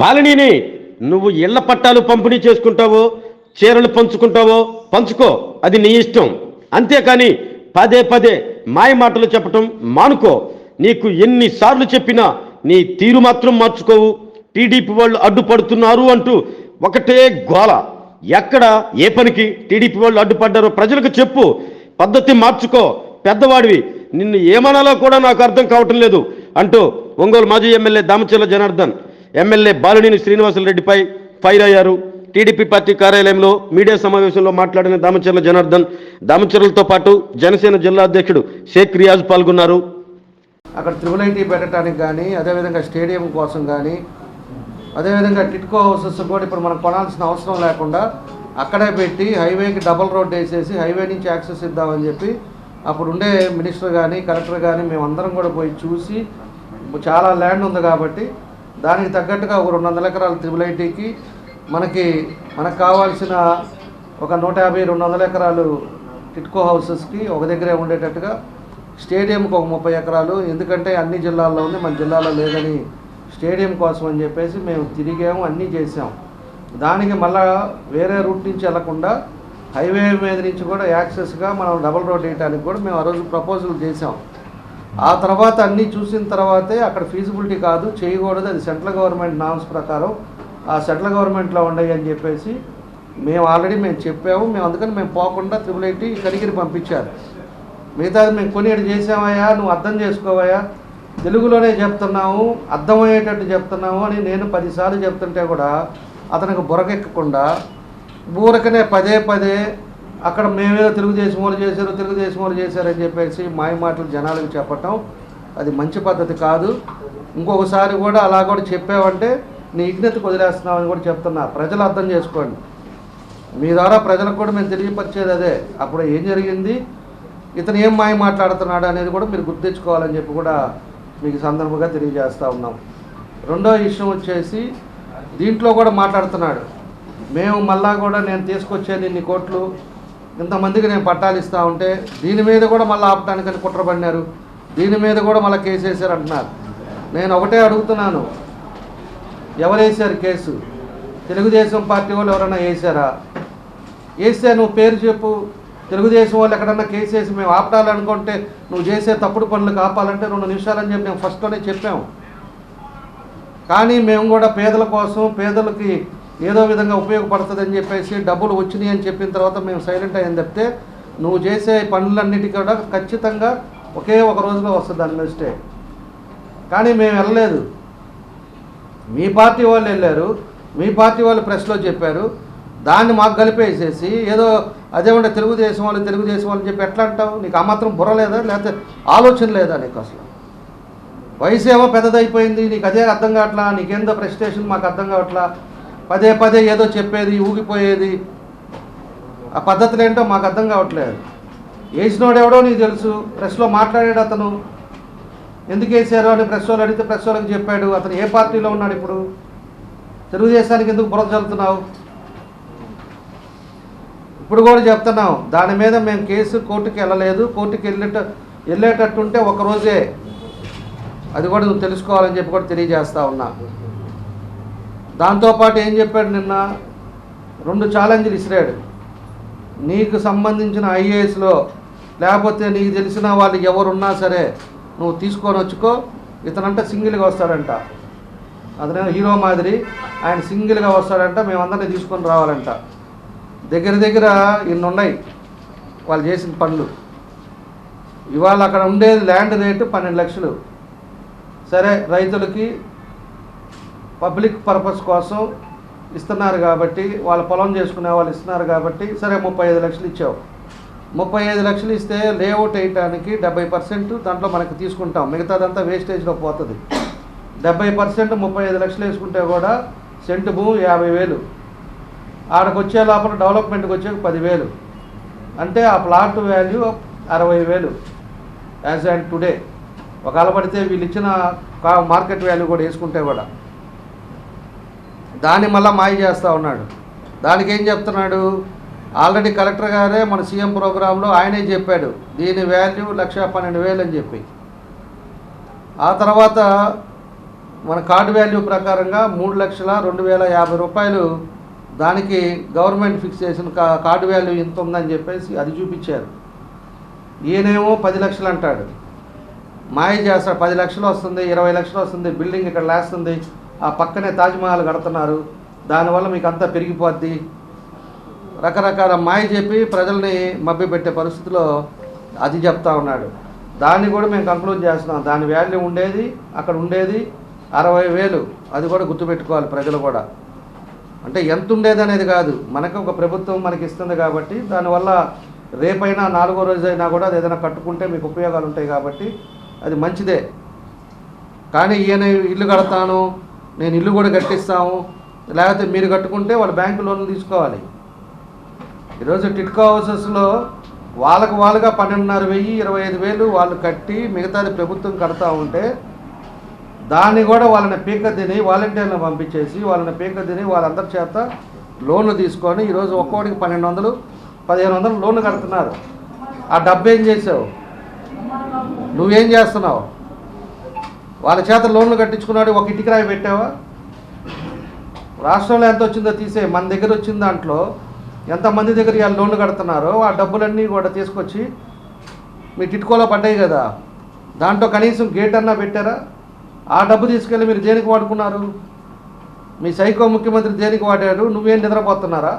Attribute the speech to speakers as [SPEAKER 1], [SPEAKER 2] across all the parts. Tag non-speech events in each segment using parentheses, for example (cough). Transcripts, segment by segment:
[SPEAKER 1] బాలినీని నువ్వు ఇళ్ళ పట్టాలు పంపిణీ చేసుకుంటావో చీరలు పంచుకుంటావో పంచుకో అది నీ ఇష్టం. అంతేకాని పదే పదే మాయ మాటలు చెప్పటం మానుకో. నీకు ఎన్నిసార్లు చెప్పినా నీ తీరు మాత్రం మార్చుకోవు. టీడీపీ వాళ్ళు అడ్డుపడుతున్నారు అంటూ ఒకటే గోల. ఎక్కడ ఏ పనికి టీడీపీ వాళ్ళు అడ్డుపడ్డారో ప్రజలకు చెప్పు. పద్ధతి మార్చుకో. పెద్దవాడివి నిన్ను ఏమనాలో కూడా నాకు అర్థం కావటం లేదు అంటూ ఒంగోలు మాజీ ఎమ్మెల్యే దామచర్ల జనార్దన్ ఎమ్మెల్యే బాలినేని శ్రీనివాసులరెడ్డిపై ఫైర్ అయ్యారు. టీడీపీ పార్టీ కార్యాలయంలో మీడియా సమావేశంలో మాట్లాడిన దామచర్ల జనార్దన్ దామచర్లతో పాటు జనసేన జిల్లా అధ్యక్షుడు షేక్ రియాజ్ పాల్గొన్నారు.
[SPEAKER 2] అక్కడ త్రిబుల్ ఐటీ పెట్టడానికి కానీ అదేవిధంగా స్టేడియం కోసం కానీ అదేవిధంగా టిట్కో హౌసెస్ కూడా ఇప్పుడు మనం కొనాల్సిన అవసరం లేకుండా అక్కడే పెట్టి హైవేకి డబల్ రోడ్ వేసేసి హైవే నుంచి యాక్సెస్ ఇద్దామని చెప్పి అప్పుడు ఉండే మినిస్టర్ కానీ కలెక్టర్ కానీ మేమందరం కూడా పోయి చూసి చాలా ల్యాండ్ ఉంది కాబట్టి దానికి తగ్గట్టుగా ఒక రెండు వందల ఎకరాలు త్రిబుల్ ఐటీకి మనకి మనకు కావాల్సిన ఒక నూట యాభై రెండు వందల ఎకరాలు టిట్కో హౌసెస్కి ఒక దగ్గరే ఉండేటట్టుగా స్టేడియంకి ఒక ముప్పై ఎకరాలు. ఎందుకంటే అన్ని జిల్లాల్లో ఉంది మన జిల్లాలో లేదని స్టేడియం కోసం అని చెప్పేసి మేము తిరిగాము అన్నీ చేసాం దానికి మళ్ళా వేరే రూట్ నుంచి వెళ్ళకుండా హైవే మీద నుంచి కూడా యాక్సెస్గా మనం డబుల్ రోడ్ వేయడానికి కూడా మేము ఆ రోజు ప్రపోజల్ చేసాం ఆ తర్వాత అన్నీ చూసిన తర్వాతే అక్కడ ఫీజిబిలిటీ కాదు చేయకూడదు. అది సెంట్రల్ గవర్నమెంట్ నామ్స్ ప్రకారం ఆ సెంట్రల్ గవర్నమెంట్లో ఉన్నాయి అని చెప్పేసి మేము ఆల్రెడీ మేము చెప్పాము. మేము అందుకని మేము పోకుండా త్రిబుల్ ఐటీ కరిగిరి పంపించారు. మిగతాది మేము కొనియడు చేసామయ్యా నువ్వు అర్థం చేసుకోవయ్యా. తెలుగులోనే చెప్తున్నాము అర్థమయ్యేటట్టు చెప్తున్నాము అని నేను పదిసార్లు చెప్తుంటే కూడా అతనికి బురకెక్కకుండా ఊరకనే పదే పదే అక్కడ మేమేదో తెలుగుదేశం వాళ్ళు చేశారు తెలుగుదేశం వాళ్ళు చేశారని చెప్పేసి మాయ మాటలు జనాలకు చెప్పటం అది మంచి పద్ధతి కాదు. ఇంకొకసారి కూడా అలా కూడా చెప్పావంటే నీ విజ్ఞతకు వదిలేస్తున్నామని కూడా చెప్తున్నా. ప్రజలు అర్థం చేసుకోండి. మీ ద్వారా ప్రజలకు కూడా మేము తెలియపరిచేది అదే. అప్పుడు ఏం జరిగింది? ఇతను ఏం మాయ మాట్లాడుతున్నాడు అనేది కూడా మీరు గుర్తించుకోవాలని చెప్పి కూడా మీకు సందర్భంగా తెలియజేస్తూ ఉన్నాం. రెండో విషయం వచ్చేసి దీంట్లో కూడా మాట్లాడుతున్నాడు. మేము మళ్ళా కూడా నేను తీసుకొచ్చే ఇన్ని కోట్లు ఇంతమందికి నేను పట్టాలు ఇస్తూ ఉంటే దీని మీద కూడా మళ్ళీ ఆపటానికని కుట్రపడినారు. దీని మీద కూడా మళ్ళీ కేసు వేశారు అంటున్నారు. నేను ఒకటే అడుగుతున్నాను. ఎవరు వేశారు కేసు? తెలుగుదేశం పార్టీ వాళ్ళు ఎవరైనా వేశారా? వేస్తే నువ్వు పేరు చెప్పు. తెలుగుదేశం వాళ్ళు ఎక్కడన్నా కేసు వేసి మేము ఆపటాలనుకుంటే నువ్వు చేసే తప్పుడు పనులు కాపాలంటే రెండు నిమిషాలని చెప్పి మేము ఫస్ట్లోనే చెప్పాము. కానీ మేము కూడా పేదల కోసం పేదలకి ఏదో విధంగా ఉపయోగపడుతుందని చెప్పేసి డబ్బులు వచ్చినాయి అని చెప్పిన తర్వాత మేము సైలెంట్ అయ్యని చెప్తే నువ్వు చేసే పనులన్నిటి కూడా ఖచ్చితంగా ఒకే ఒక రోజులో వస్తుంది దాని మిస్టే కానీ మేము వెళ్ళలేదు. మీ పార్టీ వాళ్ళు వెళ్ళారు. మీ పార్టీ వాళ్ళు ప్రెస్లో చెప్పారు. దాన్ని మాకు కలిపేసేసి ఏదో అదే ఉండే తెలుగుదేశం వాళ్ళు తెలుగుదేశం వాళ్ళు చెప్పి ఎట్లా అంటావు? నీకు ఆ మాత్రం బుర్ర లేదా? లేకపోతే ఆలోచన లేదా నీకు అసలు? వయసు ఏమో పెద్దదైపోయింది. నీకు అదే అర్థం కావట్లా? నీకేందో ప్రెస్టేషన్ మాకు అర్థం కావట్లా? పదే పదే ఏదో చెప్పేది ఊగిపోయేది. ఆ పద్ధతులు ఏంటో మాకు అర్థం కావట్లేదు. వేసినోడు ఎవడో నీకు తెలుసు. ప్రెస్లో మాట్లాడాడు అతను. ఎందుకు వేసారు అని ప్రెస్ వాళ్ళు అడిగితే ప్రెస్ వాళ్ళకి చెప్పాడు. అతను ఏ పార్టీలో ఉన్నాడు ఇప్పుడు? తెలుగుదేశానికి ఎందుకు బురద చల్లుతున్నావు? ఇప్పుడు కూడా చెప్తున్నాం దాని మీద మేము కేసు కోర్టుకి వెళ్ళలేదు. కోర్టుకి వెళ్ళేట వెళ్ళేటట్టుంటే ఒకరోజే అది కూడా నువ్వు తెలుసుకోవాలని చెప్పి కూడా తెలియజేస్తా ఉన్నా. దాంతోపాటు ఏం చెప్పాడు నిన్న? రెండు ఛాలెంజ్లు ఇసిరాడు. నీకు సంబంధించిన ఐఏఎస్లో లేకపోతే నీకు తెలిసిన వాళ్ళు ఎవరున్నా సరే నువ్వు తీసుకొని వచ్చుకో ఇతనంటే సింగిల్గా వస్తాడంట. అతనేమో హీరో మాదిరి ఆయన సింగిల్గా వస్తాడంట మేమందరినీ తీసుకొని రావాలంట. దగ్గర దగ్గర ఇన్ని ఉన్నాయి వాళ్ళు చేసిన పనులు. ఇవాళ అక్కడ ఉండేది ల్యాండ్ రేటు పన్నెండు లక్షలు. సరే రైతులకి పబ్లిక్ పర్పస్ కోసం ఇస్తున్నారు కాబట్టి వాళ్ళ పొలం చేసుకునే వాళ్ళు ఇస్తున్నారు కాబట్టి సరే ముప్పై ఐదు లక్షలు ఇచ్చావు. ముప్పై ఐదు లక్షలు ఇస్తే లేఅవుట్ వేయటానికి డెబ్బై పర్సెంట్ దాంట్లో మనకి తీసుకుంటాం. మిగతాదంతా వేస్టేజ్లో పోతుంది. డెబ్బై పర్సెంట్ ముప్పై ఐదు లక్షలు వేసుకుంటే కూడా సెంటు భూమి యాభై వేలు. ఆడకు వచ్చే లోపల డెవలప్మెంట్కి వచ్చే పదివేలు. అంటే ఆ ప్లాట్ వాల్యూ అరవై వేలు యాజ్ అండ్ టుడే. ఒకవేళ పడితే వీళ్ళు ఇచ్చిన కా- మార్కెట్ వాల్యూ కూడా వేసుకుంటే కూడా. దాన్ని మళ్ళీ మాయ చేస్తూ ఉన్నాడు. దానికి ఏం చెప్తున్నాడు? ఆల్రెడీ కలెక్టర్ గారే మన సీఎం ప్రోగ్రాంలో ఆయనే చెప్పాడు. దీని వాల్యూ లక్ష పన్నెండు వేలు అని చెప్పి. ఆ తర్వాత మన కార్డు వాల్యూ ప్రకారంగా మూడు లక్షల రెండు వేల యాభై రూపాయలు దానికి గవర్నమెంట్ ఫిక్స్ చేసిన కార్డు వాల్యూ ఇంత ఉందని చెప్పేసి అది చూపించారు. ఈయనేమో పది లక్షలు అంటాడు. మాయ చేస్తాడు. పది లక్షలు వస్తుంది ఇరవై లక్షలు వస్తుంది బిల్డింగ్ ఇక్కడ లేస్తుంది. ఆ పక్కనే తాజ్మహల్ కడుతున్నారు. దానివల్ల మీకు అంతా పెరిగిపోద్ది. రకరకాల మాయ చెప్పి ప్రజల్ని మభ్యపెట్టే పరిస్థితిలో అది చెప్తా ఉన్నాడు. దాన్ని కూడా మేము కంక్లూడ్ చేస్తున్నాం. దాని వాల్యూ ఉండేది అక్కడ ఉండేది అరవై వేలు. అది కూడా గుర్తుపెట్టుకోవాలి ప్రజలు కూడా. అంటే ఎంత ఉండేది అనేది కాదు. మనకు ఒక ప్రభుత్వం మనకి ఇస్తుంది కాబట్టి దానివల్ల రేపైనా నాలుగో రోజు అయినా కూడా అది ఏదైనా కట్టుకుంటే మీకు ఉపయోగాలు ఉంటాయి కాబట్టి అది మంచిదే. కానీ ఈయన ఇల్లు కడతాను నేను ఇల్లు కూడా కట్టిస్తాము లేకపోతే మీరు కట్టుకుంటే వాళ్ళు బ్యాంకు లోన్లు తీసుకోవాలి. ఈరోజు టిట్కో హౌసెస్లో వాళ్ళకు వాళ్ళుగా పన్నెండున్నర వెయ్యి ఇరవై ఐదు వేలు వాళ్ళు కట్టి మిగతాది ప్రభుత్వం కడతా ఉంటే దాన్ని కూడా వాళ్ళని పీక తిని వాలంటీర్లను పంపించేసి వాళ్ళని పీక తిని వాళ్ళందరి చేత లోన్లు తీసుకొని ఈరోజు ఒక్కోటికి పన్నెండు వందలు పదిహేను వందలు లోన్లు కడుతున్నారు. ఆ డబ్బు ఏం చేసావు? నువ్వేం చేస్తున్నావు? వాళ్ళ చేత లోన్లు కట్టించుకున్నాడు ఒక ఇటుకరాయి పెట్టావా? రాష్ట్రంలో ఎంత వచ్చిందో తీసే మన దగ్గర వచ్చిన దాంట్లో ఎంతమంది దగ్గర ఇవాళ లోన్లు కడుతున్నారో ఆ డబ్బులన్నీ కూడా తీసుకొచ్చి మీ టిట్కోలో పడ్డాయి కదా. దాంట్లో కనీసం గేట్ అన్నా పెట్టారా? ఆ డబ్బు తీసుకెళ్ళి మీరు దేనికి వాడుకున్నారు? మీ సైకో ముఖ్యమంత్రి దేనికి వాడాడు? నువ్వేం నిద్రపోతున్నారా?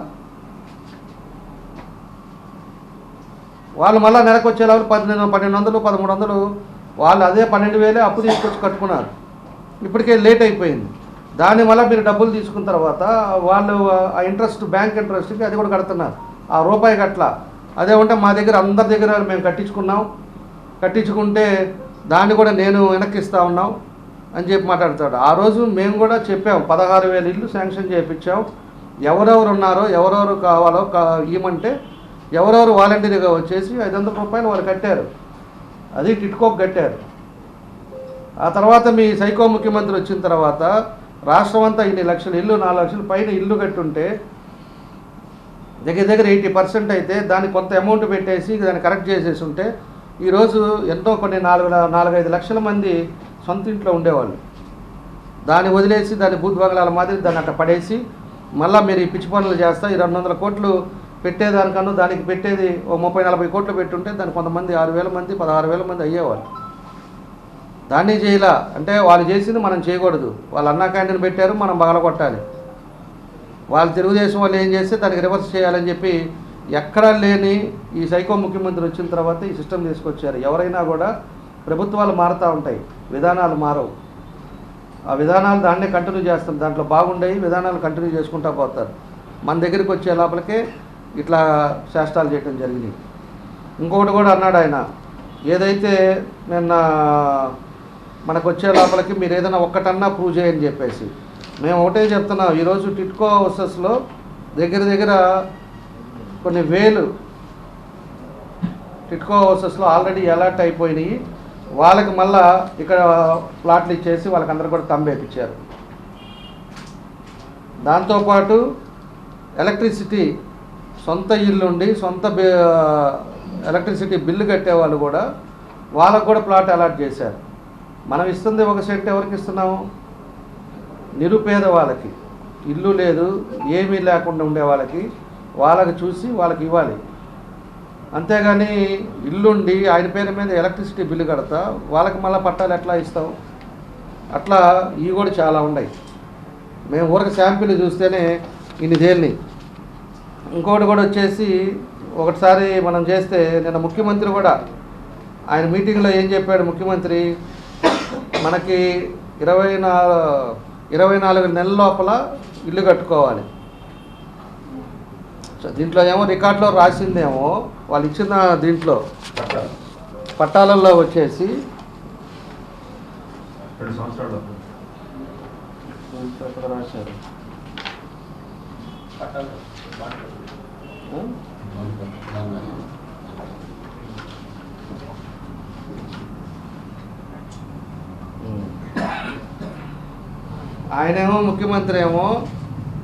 [SPEAKER 2] వాళ్ళు మళ్ళీ నెలకు వచ్చేలాగా పన్నెండు పన్నెండు వందలు పదమూడు వందలు వాళ్ళు అదే పన్నెండు వేలే అప్పు తీసుకొచ్చి కట్టుకున్నారు. ఇప్పటికే లేట్ అయిపోయింది. దాని వల్ల మీరు డబ్బులు తీసుకున్న తర్వాత వాళ్ళు ఆ ఇంట్రెస్ట్ బ్యాంక్ ఇంట్రెస్ట్కి అది కూడా కడుతున్నారు. ఆ రూపాయి కట్ల అదే ఉంటే మా దగ్గర అందరి దగ్గర మేము కట్టించుకున్నాం. కట్టించుకుంటే దాన్ని కూడా నేను వెనక్కి ఇస్తా ఉన్నాం అని చెప్పి మాట్లాడతాడు. ఆ రోజు మేము కూడా చెప్పాం పదహారు వేల ఇల్లు శాంక్షన్ చేయించాం. ఎవరెవరు ఉన్నారో ఎవరెవరు కావాలో కా ఇవ్వమంటే ఎవరెవరు వాలంటీర్గా వచ్చేసి ఐదు వందల రూపాయలు వాళ్ళు కట్టారు. అది టిట్కోకి కట్టారు. ఆ తర్వాత మీ సైకో ముఖ్యమంత్రి వచ్చిన తర్వాత రాష్ట్రం అంతా ఇన్ని లక్షలు ఇల్లు నాలుగు లక్షలు పైన ఇల్లు కట్టుంటే దగ్గర దగ్గర ఎయిటీ పర్సెంట్ అయితే దానికి కొంత అమౌంట్ పెట్టేసి దాన్ని కరెక్ట్ చేసేసి ఉంటే ఈరోజు ఎంతో కొన్ని నాలుగు నాలుగైదు లక్షల మంది సొంత ఇంట్లో ఉండేవాళ్ళు. దాన్ని వదిలేసి దాన్ని భూత్ బంగ్లాల మాదిరి దాన్ని అట్ట పడేసి మళ్ళీ మీరు ఈ పిచ్చి పనులు చేస్తా ఈ రెండు వందల కోట్లు పెట్టేదానికన్నా దానికి పెట్టేది ఓ ముప్పై నలభై కోట్లు పెట్టుంటే దాన్ని కొంతమంది ఆరు వేల మంది పదహారు వేల మంది అయ్యేవాళ్ళు. దాన్ని చేయలా. అంటే వాళ్ళు చేసింది మనం చేయకూడదు. వాళ్ళు అన్నా క్యాంటీన్ పెట్టారు మనం బగలగొట్టాలి వాళ్ళు తెలుగుదేశం వాళ్ళు ఏం చేస్తే దానికి రివర్స్ చేయాలని చెప్పి ఎక్కడా లేని ఈ సైకో ముఖ్యమంత్రి వచ్చిన తర్వాత ఈ సిస్టమ్ తీసుకొచ్చారు. ఎవరైనా కూడా ప్రభుత్వాలు మారుతూ ఉంటాయి. విధానాలు మారవు. ఆ విధానాలు దాన్నే కంటిన్యూ చేస్తారు. దాంట్లో బాగుండేవి విధానాలు కంటిన్యూ చేసుకుంటా పోతారు. మన దగ్గరికి వచ్చే లోపలికే ఇట్లా శాస్త్రాలు చేయటం జరిగింది ఇంకొకటి కూడా అన్నాడు ఆయన ఏదైతే నిన్న మనకు వచ్చే లోపలికి మీరు ఏదైనా ఒక్కటన్నా ప్రూవ్ చేయని చెప్పేసి. మేము ఒకటే చెప్తున్నాం ఈరోజు టిట్కో హౌసెస్లో దగ్గర దగ్గర కొన్ని వేలు టిట్కో హౌసెస్లో ఆల్రెడీ అలర్ట్ అయిపోయినాయి. వాళ్ళకి మళ్ళా ఇక్కడ ప్లాట్లు ఇచ్చేసి వాళ్ళకందరూ కూడా తంబేపించారు దాంతోపాటు ఎలక్ట్రిసిటీ సొంత ఇల్లుండి సొంత ఎలక్ట్రిసిటీ బిల్లు కట్టే వాళ్ళు కూడా వాళ్ళకు కూడా ప్లాట్ అలాట్ చేశారు. మనం ఇస్తుంది ఒక సెంట్ ఎవరికి ఇస్తున్నాము? నిరుపేద వాళ్ళకి. ఇల్లు లేదు ఏమీ లేకుండా ఉండే వాళ్ళకి వాళ్ళకి చూసి వాళ్ళకి ఇవ్వాలి. అంతేగాని ఇల్లుండి ఆయన పేరు మీద ఎలక్ట్రిసిటీ బిల్లు కడతా వాళ్ళకి మళ్ళీ పట్టాలు ఎట్లా ఇస్తావు? అట్లా ఇవి కూడా చాలా ఉన్నాయి. మేము ఊరికి శాంపిల్ చూస్తేనే ఇన్ని తేలినాయి. ఇంకోటి కూడా వచ్చేసి ఒకటిసారి మనం చేస్తే నిన్న ముఖ్యమంత్రి కూడా ఆయన మీటింగ్లో ఏం చెప్పాడు ముఖ్యమంత్రి? మనకి ఇరవై ఇరవై నాలుగు నెలల లోపల ఇల్లు కట్టుకోవాలి. సో దీంట్లో ఏమో రికార్డులో రాసిందేమో వాళ్ళు ఇచ్చిన దీంట్లో పట్టాలలో వచ్చేసి
[SPEAKER 3] రెండు సంవత్సరాలు
[SPEAKER 2] ఎక్కడ రాశారు? (coughs) ఆయనేమో ముఖ్యమంత్రి ఏమో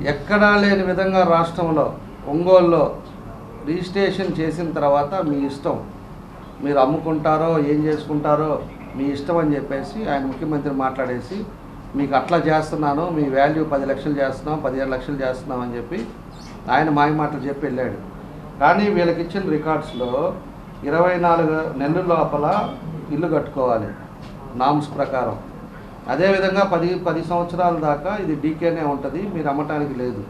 [SPEAKER 2] ఎక్కడా లేని విధంగా రాష్ట్రంలో ఒంగోలులో రిజిస్ట్రేషన్ చేసిన తర్వాత మీ ఇష్టం. మీరు అమ్ముకుంటారో ఏం చేసుకుంటారో మీ ఇష్టం అని చెప్పేసి ఆయన ముఖ్యమంత్రి మాట్లాడేసి మీకు అట్లా చేస్తున్నాను మీ వాల్యూ పది లక్షలు చేస్తున్నాం పదిహేను లక్షలు చేస్తున్నాం అని చెప్పి ఆయన మాయ మాటలు చెప్పి వెళ్ళాడు. కానీ వీళ్ళకి ఇచ్చిన రికార్డ్స్లో ఇరవై నాలుగు నెలల లోపల ఇల్లు కట్టుకోవాలి. నామ్స్ ప్రకారం. అదేవిధంగా పది పది సంవత్సరాల దాకా ఇది డీకేనే ఉంటుంది మీరు అమ్మటానికి లేదు.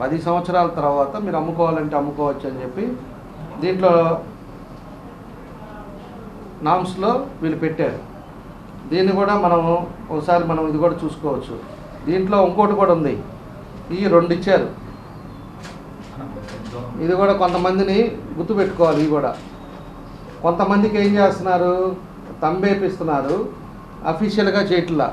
[SPEAKER 2] పది సంవత్సరాల తర్వాత మీరు అమ్ముకోవాలంటే అమ్ముకోవచ్చు అని చెప్పి దీంట్లో నామ్స్లో వీళ్ళు పెట్టారు. దీన్ని కూడా మనం ఒకసారి మనం ఇది కూడా చూసుకోవచ్చు. దీంట్లో ఇంకోటి కూడా ఉంది. ఈ రెండు ఇచ్చారు. ఇది కూడా కొంతమందిని గుర్తుపెట్టుకోవాలి ఇవి కూడా. కొంతమందికి ఏం చేస్తున్నారు? తంబేపిస్తున్నారు అఫీషియల్గా చేయట్లా.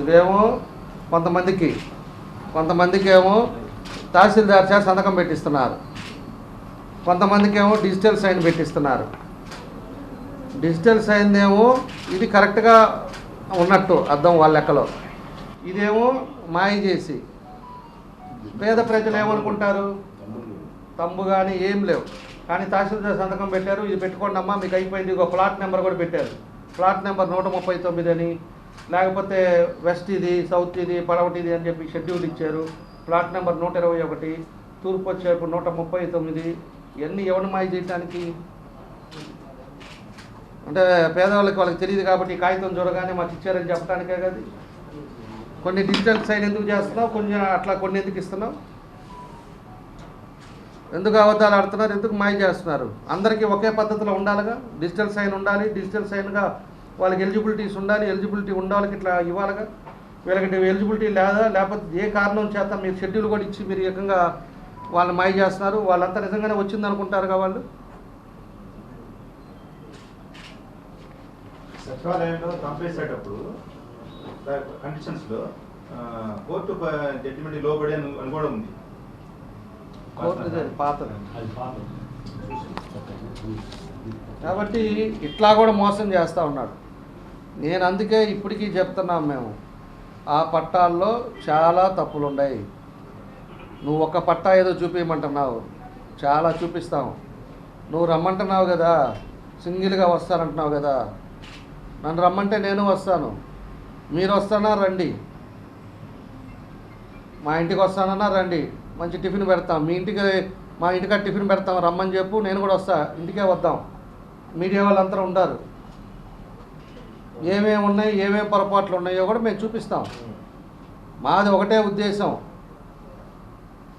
[SPEAKER 2] ఇదేమో కొంతమందికి కొంతమందికి ఏమో తహసీల్దార్ చేత సంతకం పెట్టిస్తున్నారు. కొంతమందికి ఏమో డిజిటల్ సైన్ పెట్టిస్తున్నారు. డిజిటల్స్ అయిందేమో ఇది కరెక్ట్గా ఉన్నట్టు అర్థం వాళ్ళ లెక్కలో. ఇదేమో మాయ చేసి. పేద ప్రజలు ఏమనుకుంటారు? తమ్ము కానీ ఏం లేవు. కానీ తహసీల్దార్ సంతకం పెట్టారు ఇది పెట్టుకోండి అమ్మా మీకు అయిపోయింది. ఒక ప్లాట్ నెంబర్ కూడా పెట్టారు. ప్లాట్ నెంబర్ నూట ముప్పై తొమ్మిది అని. లేకపోతే వెస్ట్ ఇది సౌత్ ఇది పడవటి ఇది అని చెప్పి షెడ్యూల్ ఇచ్చారు. ప్లాట్ నెంబర్ నూట ఇరవై ఒకటి తూర్పు వచ్చేపు నూట ముప్పై తొమ్మిది. ఇవన్నీ ఎవరిని మాయ చేయడానికి అంటే పేదవాళ్ళకి వాళ్ళకి తెలియదు కాబట్టి కాగితం చూడగానే మాకు ఇచ్చారని చెప్పడానికే కదా. కొన్ని డిజిటల్ సైన్ ఎందుకు చేస్తున్నావు? కొంచెం అట్లా కొన్ని ఎందుకు ఇస్తున్నావు? ఎందుకు అబద్ధాలు ఆడుతున్నారు? ఎందుకు మాయ చేస్తున్నారు? అందరికీ ఒకే పద్ధతిలో ఉండాలిగా? డిజిటల్ సైన్ ఉండాలి డిజిటల్ సైన్గా వాళ్ళకి ఎలిజిబిలిటీస్ ఉండాలి ఎలిజిబిలిటీ ఉండాలి ఇట్లా ఇవ్వాలిగా? వీళ్ళకి ఎలిజిబిలిటీ లేదా? లేకపోతే ఏ కారణం చేత మీరు షెడ్యూల్ కూడా ఇచ్చి మీరు ఏకంగా వాళ్ళని మాయ చేస్తున్నారు? వాళ్ళంతా నిజంగానే వచ్చింది అనుకుంటారుగా వాళ్ళు?
[SPEAKER 3] సచివాలయంలో పంపేసేటప్పుడు కండిషన్స్లో ఆ, కోర్టు జడ్జిమెంట్ లోబడి అని కూడా ఉంది.
[SPEAKER 2] కాబట్టి ఇట్లా కూడా మోసం చేస్తూ ఉన్నాడు. నేను అందుకే ఇప్పటికీ చెప్తున్నాం మేము ఆ పట్టాల్లో చాలా తప్పులు ఉన్నాయి నువ్వు ఒక పట్టా ఏదో చూపించమంటున్నావు చాలా చూపిస్తాం. నువ్వు రమ్మంటున్నావు కదా సింగిల్గా వస్తానంటున్నావు కదా. నన్ను రమ్మంటే నేను వస్తాను. మీరు వస్తానా రండి. మా ఇంటికి వస్తానన్నా రండి. మంచి టిఫిన్ పెడతాం. మీ ఇంటికి మా ఇంటికి టిఫిన్ పెడతాం. రమ్మని చెప్పు నేను కూడా వస్తా. ఇంటికే వద్దాం. మీడియా వాళ్ళందరూ ఉంటారు ఏమేమి ఉన్నాయి ఏమేమి పొరపాట్లు ఉన్నాయో కూడా మేము చూపిస్తాం. మాది ఒకటే ఉద్దేశం.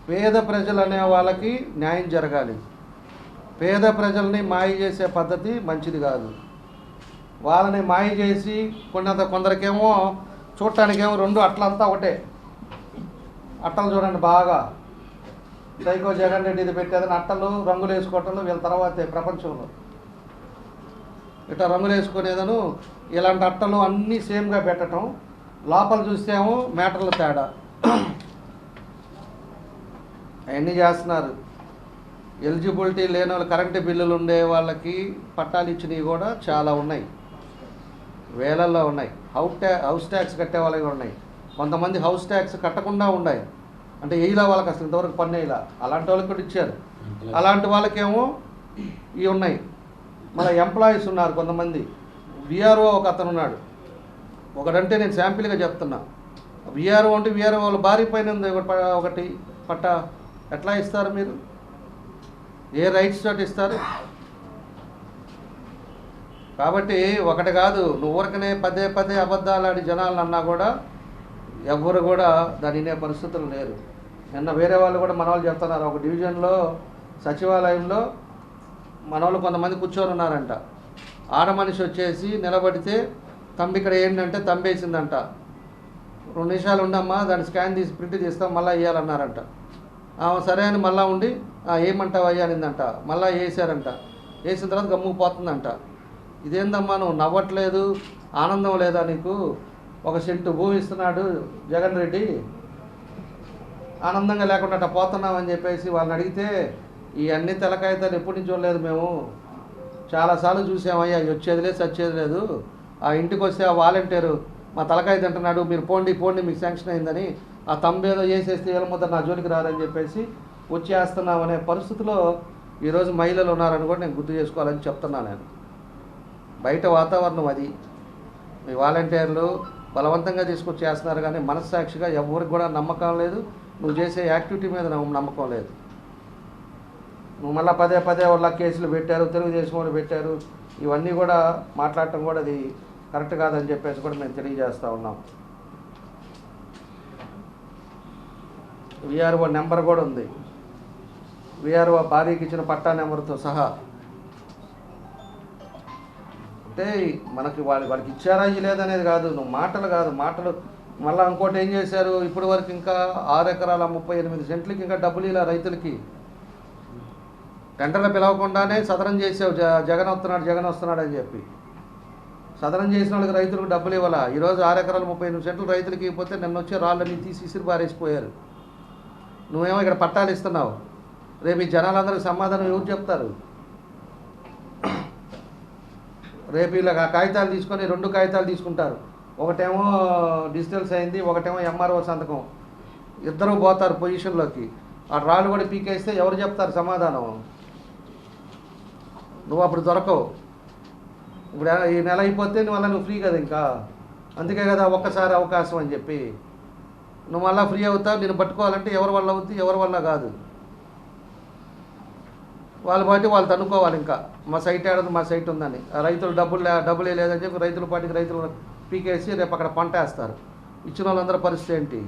[SPEAKER 2] పేద ప్రజలు అనే వాళ్ళకి న్యాయం జరగాలి. పేద ప్రజల్ని మాయ చేసే పద్ధతి మంచిది కాదు. వాళ్ళని మాయ చేసి కొన్నంత కొందరికేమో చూడటానికేమో రెండు అట్లంతా ఒకటే. అట్టలు చూడండి బాగా. సైకో జగన్ రెడ్డి ఇది పెట్టేదని అట్టలు రంగులు వేసుకోవటంలో వీళ్ళ తర్వాతే ప్రపంచంలో. ఇట్లా రంగులు వేసుకునేదను ఇలాంటి అట్టలు అన్నీ సేమ్గా పెట్టడం లోపల చూస్తేమో మేటర్లు తేడా. అవన్నీ చేస్తున్నారు. ఎలిజిబిలిటీ లేని వాళ్ళు కరెంటు బిల్లులు ఉండే వాళ్ళకి పట్టాలు ఇచ్చినవి కూడా చాలా ఉన్నాయి. వేలల్లో ఉన్నాయి. హౌస్ ట్యా హౌస్ ట్యాక్స్ కట్టే వాళ్ళకి ఉన్నాయి. కొంతమంది హౌస్ ట్యాక్స్ కట్టకుండా ఉన్నాయి. అంటే వేయలా వాళ్ళకి అసలు ఇంతవరకు పన్ను వేయలా అలాంటి వాళ్ళకి కూడా ఇచ్చారు. అలాంటి వాళ్ళకేమో ఇవి ఉన్నాయి. మన ఎంప్లాయీస్ ఉన్నారు కొంతమంది. విఆర్ఓ ఒక అతను ఉన్నాడు. ఒకడంటే నేను శాంపిల్గా చెప్తున్నా. విఆర్ఓ అంటే విఆర్ఓ వాళ్ళ భార్య పైన ఉంది. ఒకటి పట్ట. ఎట్లా ఇస్తారు మీరు? ఏ రైట్స్ తోటి ఇస్తారు? కాబట్టి ఒకటి కాదు నువ్వు పదే పదే అబద్ధాలు ఆడి జనాలు అన్నా కూడా ఎవ్వరు కూడా దాని వినే పరిస్థితులు లేరు. నిన్న వేరే వాళ్ళు కూడా మన వాళ్ళు చెప్తున్నారు ఒక డివిజన్లో సచివాలయంలో మన వాళ్ళు కొంతమంది కూర్చొని ఉన్నారంట ఆడ మనిషి వచ్చేసి నిలబడితే తంబి ఇక్కడ ఏంటంటే తంబేసిందంట. రెండు నిమిషాలు ఉండమ్మా దాన్ని స్కాన్ తీసి ప్రింట్ తీస్తాం మళ్ళీ వేయాలన్నారంట ఆమె సరే అని మళ్ళీ ఉండి ఏమంటావు అయ్యా అనిందంట. మళ్ళీ వేసారంట వేసిన తర్వాత గమ్ముకు పోతుందంట. ఇదేందమ్మా నువ్వు నవ్వట్లేదు ఆనందం లేదా నీకు? ఒక సెంటు భూమి ఇస్తున్నాడు జగన్ రెడ్డి. ఆనందంగా లేకుండా అట్ట పోతున్నామని చెప్పేసి వాళ్ళని అడిగితే ఈ అన్ని తెలకాయితాలు ఎప్పటి నుంచి చూడలేదు మేము. చాలాసార్లు చూసామయ్యా ఇవి వచ్చేది లేదు చచ్చేది లేదు. ఆ ఇంటికి వస్తే ఆ వాలంటీరు మా తలకాయ తింటున్నాడు మీరు పోండి పోండి మీకు శాంక్షన్ అయిందని ఆ తమ్మేదో చేసేస్తే ఏళ్ళ ముద్ద నా జోలికి రారని చెప్పేసి వచ్చేస్తున్నాం అనే పరిస్థితిలో ఈరోజు మహిళలు ఉన్నారని కూడా నేను గుర్తు చేసుకోవాలని చెప్తున్నాను నేను. బయట వాతావరణం అది. మీ వాలంటీర్లు బలవంతంగా తీసుకొచ్చి చేస్తున్నారు కానీ మనస్సాక్షిగా ఎవరికి కూడా నమ్మకం లేదు. నువ్వు చేసే యాక్టివిటీ మీద నమ్మకం లేదు. నువ్వు మళ్ళీ పదే పదే వాళ్ళ కేసులు పెట్టారు తెలుగుదేశం వాళ్ళు పెట్టారు. ఇవన్నీ కూడా మాట్లాడటం కూడా అది కరెక్ట్ కాదని చెప్పేసి కూడా మేము తెలియజేస్తూ ఉన్నాం. విఆర్ఓ నెంబర్ కూడా ఉంది. విఆర్ఓ భార్యకి ఇచ్చిన పట్టా నెంబర్తో సహా అంటే మనకి వాళ్ళ వాళ్ళకి ఇచ్చారా లేదనేది కాదు నువ్వు మాటలు కాదు మాటలు. మళ్ళీ ఇంకోటి ఏం చేశారు? ఇప్పటి వరకు ఇంకా ఆరు ఎకరాల ముప్పై ఎనిమిది సెంట్లకి ఇంకా డబ్బులు ఇలా రైతులకి. టెండర్లు పిలవకుండానే సదరం చేసావు జ జగన్ వస్తున్నాడు జగన్ వస్తున్నాడు అని చెప్పి. సదనం చేసిన వాళ్ళకి రైతులకు డబ్బులు ఇవ్వాలా? ఈరోజు ఆరు ఎకరాలు ముప్పై ఎనిమిది సెంట్లు రైతులకి ఇవ్వకపోతే నిన్న వచ్చి రాళ్ళని తీసి ఇసిరి పారేసిపోయారు. నువ్వేమో ఇక్కడ పట్టాలు ఇస్తున్నావు. రేపు ఈ జనాలందరికీ సమాధానం ఎవరు చెప్తారు? రేపు ఇలా కాగితాలు తీసుకొని రెండు కాగితాలు తీసుకుంటారు. ఒకటేమో డిజిటల్స్ అయింది ఒకటేమో ఎంఆర్ఓ సంతకం. ఇద్దరు పోతారు పొజిషన్లోకి. ఆ రాళ్ళు కూడా పీకేస్తే ఎవరు చెప్తారు సమాధానం? నువ్వు అప్పుడు దొరకవు. ఇప్పుడు ఈ నెల అయిపోతే నువ్వు మళ్ళీ నువ్వు ఫ్రీ కదా ఇంకా? అందుకే కదా ఒక్కసారి అవకాశం అని చెప్పి. నువ్వు మళ్ళీ ఫ్రీ అవుతావు నేను పట్టుకోవాలంటే ఎవరి వల్ల అవుద్ది ఎవరి వల్ల కాదు. వాళ్ళ పాటి వాళ్ళు తనుకోవాలి ఇంకా. మా సైట్ ఏడదు మా సైట్ ఉందని. ఆ రైతులు డబ్బులు డబ్బులే లేదని చెప్పి రైతుల పాటికి రైతులు పీకేసి రేపు అక్కడ పంట వేస్తారు. ఇచ్చిన వాళ్ళందరూ పరిస్థితి ఏంటి?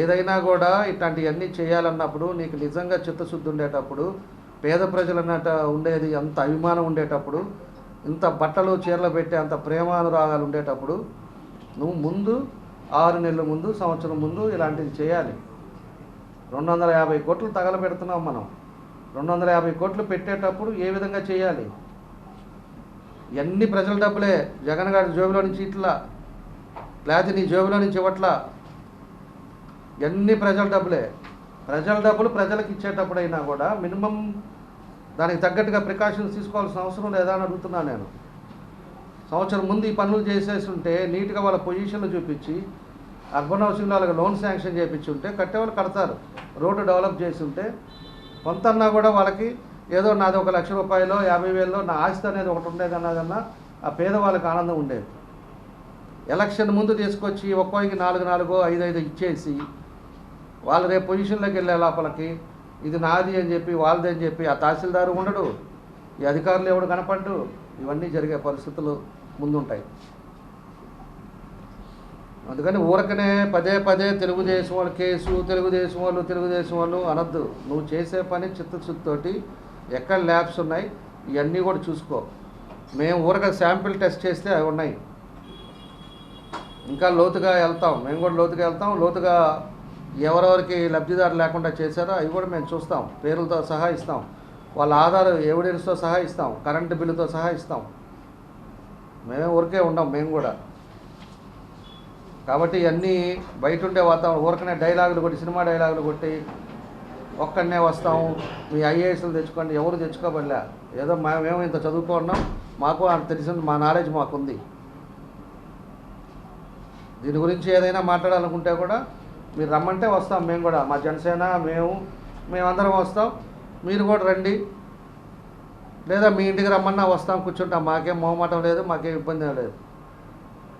[SPEAKER 2] ఏదైనా కూడా ఇట్లాంటివన్నీ చేయాలన్నప్పుడు నీకు నిజంగా చిత్తశుద్ధి ఉండేటప్పుడు పేద ప్రజలు అన్నట్ట ఉండేది అంత అభిమానం ఉండేటప్పుడు ఇంత బట్టలు చీరలు పెట్టే అంత ప్రేమానురాగాలు ఉండేటప్పుడు నువ్వు ముందు ఆరు నెలల ముందు సంవత్సరం ముందు ఇలాంటివి చేయాలి. రెండు వందల యాభై కోట్లు తగలబెడుతున్నాం మనం. రెండు వందల యాభై కోట్లు పెట్టేటప్పుడు ఏ విధంగా చేయాలి? ఎన్ని ప్రజల డబ్బులే జగన్ గారి జోబులో నుంచి ఇట్లా లేకపోతే నీ జోబులో నుంచి ఇవ్వట్లా? ఎన్ని ప్రజల డబ్బులే? ప్రజల డబ్బులు ప్రజలకు ఇచ్చేటప్పుడైనా కూడా మినిమం దానికి తగ్గట్టుగా ప్రికాషన్స్ తీసుకోవాల్సిన అవసరం లేదా అని అడుగుతున్నాను నేను. సంవత్సరం ముందు ఈ పనులు చేసేసి ఉంటే నీట్గా వాళ్ళ పొజిషన్లు చూపించి అర్బన్ హౌసింగ్ వాళ్ళకి లోన్ శాంక్షన్ చేయించి ఉంటే కట్టేవాళ్ళు కడతారు. రోడ్డు డెవలప్ చేసి ఉంటే కొంతన్నా కూడా వాళ్ళకి ఏదో నాది ఒక లక్ష రూపాయలు యాభై వేలలో నా ఆస్తి అనేది ఒకటి ఉండేది అన్నదన్నా ఆ పేదవాళ్ళకి ఆనందం ఉండేది. ఎలక్షన్ ముందు తీసుకొచ్చి ఒక్కోకి నాలుగు నాలుగో ఐదు ఐదు ఇచ్చేసి వాళ్ళు రేపు పొజిషన్లోకి వెళ్ళే లోపలికి ఇది నాది అని చెప్పి వాళ్ళది అని చెప్పి ఆ తహసీల్దారు ఉండడు. ఈ అధికారులు ఎవడు కనపడ్డు? ఇవన్నీ జరిగే పరిస్థితులు ముందుంటాయి. అందుకని ఊరకనే పదే పదే తెలుగుదేశం వాళ్ళు కేసు తెలుగుదేశం వాళ్ళు తెలుగుదేశం వాళ్ళు అనద్దు. నువ్వు చేసే పని చిత్తశుద్ధితోటి ఎక్కడ ల్యాబ్స్ ఉన్నాయి ఇవన్నీ కూడా చూసుకో. మేము ఊరక శాంపిల్ టెస్ట్ చేస్తే అవి ఉన్నాయి. ఇంకా లోతుగా వెళ్తాం. మేము కూడా లోతుగా వెళ్తాం. లోతుగా ఎవరెవరికి లబ్ధిదారు లేకుండా చేశారో అవి కూడా మేము చూస్తాం. పేర్లతో సహా ఇస్తాం. వాళ్ళ ఆధార్ ఎవిడెన్స్తో సహా ఇస్తాం. కరెంటు బిల్లుతో సహా ఇస్తాం. మేమే ఊరికే ఉండం. మేము కూడా. కాబట్టి ఇవన్నీ బయట ఉండే వాతావరణం ఊరకనే డైలాగులు కొట్టి సినిమా డైలాగులు కొట్టి ఒక్కడనే వస్తాం. మీ ఐఏఎస్లు తెచ్చుకోండి ఎవరు తెచ్చుకోబడలే. ఏదో మేము ఇంత చదువుకున్నాం మాకు అంత తెలిసింది మా నాలెడ్జ్ మాకుంది. దీని గురించి ఏదైనా మాట్లాడాలనుకుంటే కూడా మీరు రమ్మంటే వస్తాం మేము కూడా. మా జనసేన మేము మేమందరం వస్తాం. మీరు కూడా రండి. లేదా మీ ఇంటికి రమ్మన్నా వస్తాం కూర్చుంటాం. మాకేం మొహమాటం లేదు మాకేం ఇబ్బంది లేదు.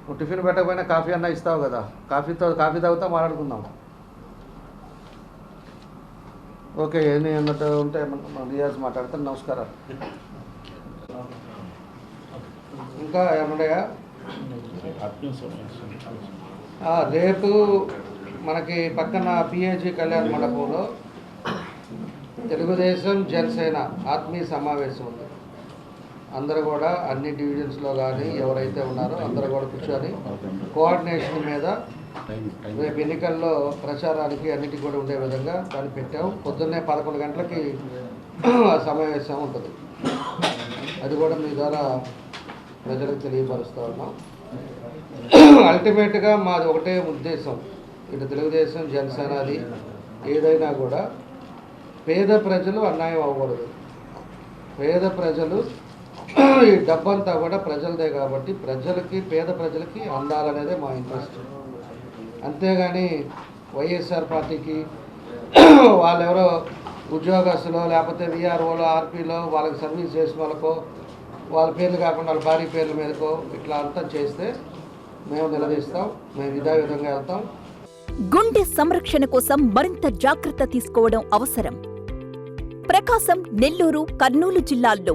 [SPEAKER 2] నువ్వు టిఫిన్ పెట్టకపోయినా కాఫీ అన్నా ఇస్తావు కదా. కాఫీతో కాఫీ తాగుతా మాట్లాడుకుందాం. ఓకే ఏమి అన్నట్టు ఉంటే రియాజ్ మాట్లాడతాను నమస్కారం. ఇంకా ఏమన్నాయా రేపు మనకి పక్కన పిఏజీ కళ్యాణ మండపంలో తెలుగుదేశం జనసేన ఆత్మీయ సమావేశం ఉంది. అందరూ కూడా అన్ని డివిజన్స్లో కానీ ఎవరైతే ఉన్నారో అందరూ కూడా కూర్చొని కోఆర్డినేషన్ మీద రేపు ఎన్నికల్లో ప్రచారానికి అన్నిటికీ కూడా ఉండే విధంగా దాన్ని పెట్టాం. పొద్దున్నే పదకొండు గంటలకి ఆ సమావేశం ఉంటుంది. అది కూడా మీ ద్వారా ప్రజలకు తెలియపరుస్తూ ఉన్నాం. అల్టిమేట్గా మాది ఒకటే ఉద్దేశం. ఇటు తెలుగుదేశం జనసేన అది. ఏదైనా కూడా పేద ప్రజలు అన్యాయం అవ్వకూడదు. పేద ప్రజలు ఈ డబ్బంతా కూడా ప్రజలదే కాబట్టి ప్రజలకి పేద ప్రజలకి అందాలనేదే మా ఇంట్రెస్ట్. అంతేగాని వైఎస్ఆర్ పార్టీకి (clears throat) వాళ్ళెవరో ఉద్యోగస్తులో లేకపోతే విఆర్ఓలో ఆర్పీలో వాళ్ళకి సర్వీస్ చేసిన వాళ్ళకో వాళ్ళ పేర్లు కాకుండా వాళ్ళ భార్య పేర్ల మీదకో ఇట్లా అంతా చేస్తే మేము నిలదీస్తాం మేము ఇదే విధంగా వెళ్తాం.
[SPEAKER 4] గుండె సంరక్షణ కోసం మరింత జాగ్రత్త తీసుకోవడం అవసరం. ప్రకాశం నెల్లూరు కర్నూలు జిల్లాల్లో